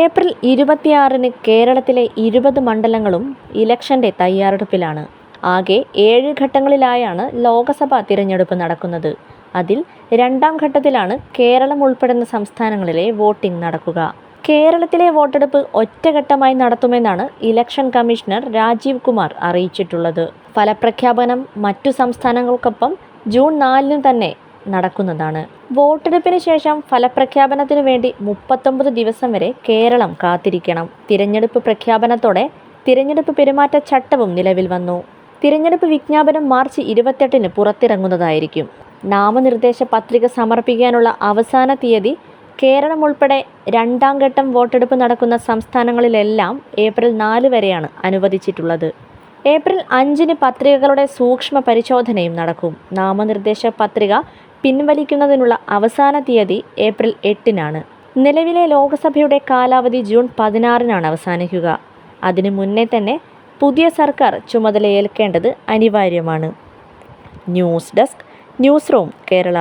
April ഇരുപത്തിയാറിന് കേരളത്തിലെ ഇരുപത് മണ്ഡലങ്ങളും ഇലക്ഷന്റെ തയ്യാറെടുപ്പിലാണ്. ആകെ ഏഴ് ഘട്ടങ്ങളിലായാണ് ലോക്സഭാ തിരഞ്ഞെടുപ്പ് നടക്കുന്നത്. അതിൽ രണ്ടാം ഘട്ടത്തിലാണ് കേരളം ഉൾപ്പെടുന്ന സംസ്ഥാനങ്ങളിലെ വോട്ടിംഗ് നടക്കുക. കേരളത്തിലെ വോട്ടെടുപ്പ് ഒറ്റഘട്ടമായി നടത്തുമെന്നാണ് ഇലക്ഷൻ കമ്മീഷണർ രാജീവ് കുമാർ അറിയിച്ചിട്ടുള്ളത്. ഫലപ്രഖ്യാപനം മറ്റു സംസ്ഥാനങ്ങൾക്കൊപ്പം ജൂൺ നാലിന് തന്നെ നടക്കുന്നതാണ്. വോട്ടെടുപ്പിന് ശേഷം ഫലപ്രഖ്യാപനത്തിന് വേണ്ടി മുപ്പത്തൊമ്പത് ദിവസം വരെ കേരളം കാത്തിരിക്കണം. തിരഞ്ഞെടുപ്പ് പ്രഖ്യാപനത്തോടെ തിരഞ്ഞെടുപ്പ് പെരുമാറ്റച്ചട്ടവും നിലവിൽ വന്നു. തിരഞ്ഞെടുപ്പ് വിജ്ഞാപനം മാർച്ച് ഇരുപത്തെട്ടിന് പുറത്തിറങ്ങുന്നതായിരിക്കും. നാമനിർദ്ദേശ പത്രിക സമർപ്പിക്കാനുള്ള അവസാന തീയതി കേരളം ഉൾപ്പെടെ രണ്ടാം ഘട്ടം വോട്ടെടുപ്പ് നടക്കുന്ന സംസ്ഥാനങ്ങളിലെല്ലാം ഏപ്രിൽ നാല് വരെയാണ് അനുവദിച്ചിട്ടുള്ളത്. ഏപ്രിൽ അഞ്ചിന് പത്രികകളുടെ സൂക്ഷ്മ പരിശോധനയും നടക്കും. നാമനിർദ്ദേശ പത്രിക പിൻവലിക്കുന്നതിനുള്ള അവസാന തീയതി ഏപ്രിൽ എട്ടിനാണ്. നിലവിലെ ലോക്സഭയുടെ കാലാവധി ജൂൺ പതിനാറിനാണ് അവസാനിക്കുക. അതിനു മുന്നേ തന്നെ പുതിയ സർക്കാർ ചുമതലയേൽക്കേണ്ടത് അനിവാര്യമാണ്. News desk news room Kerala.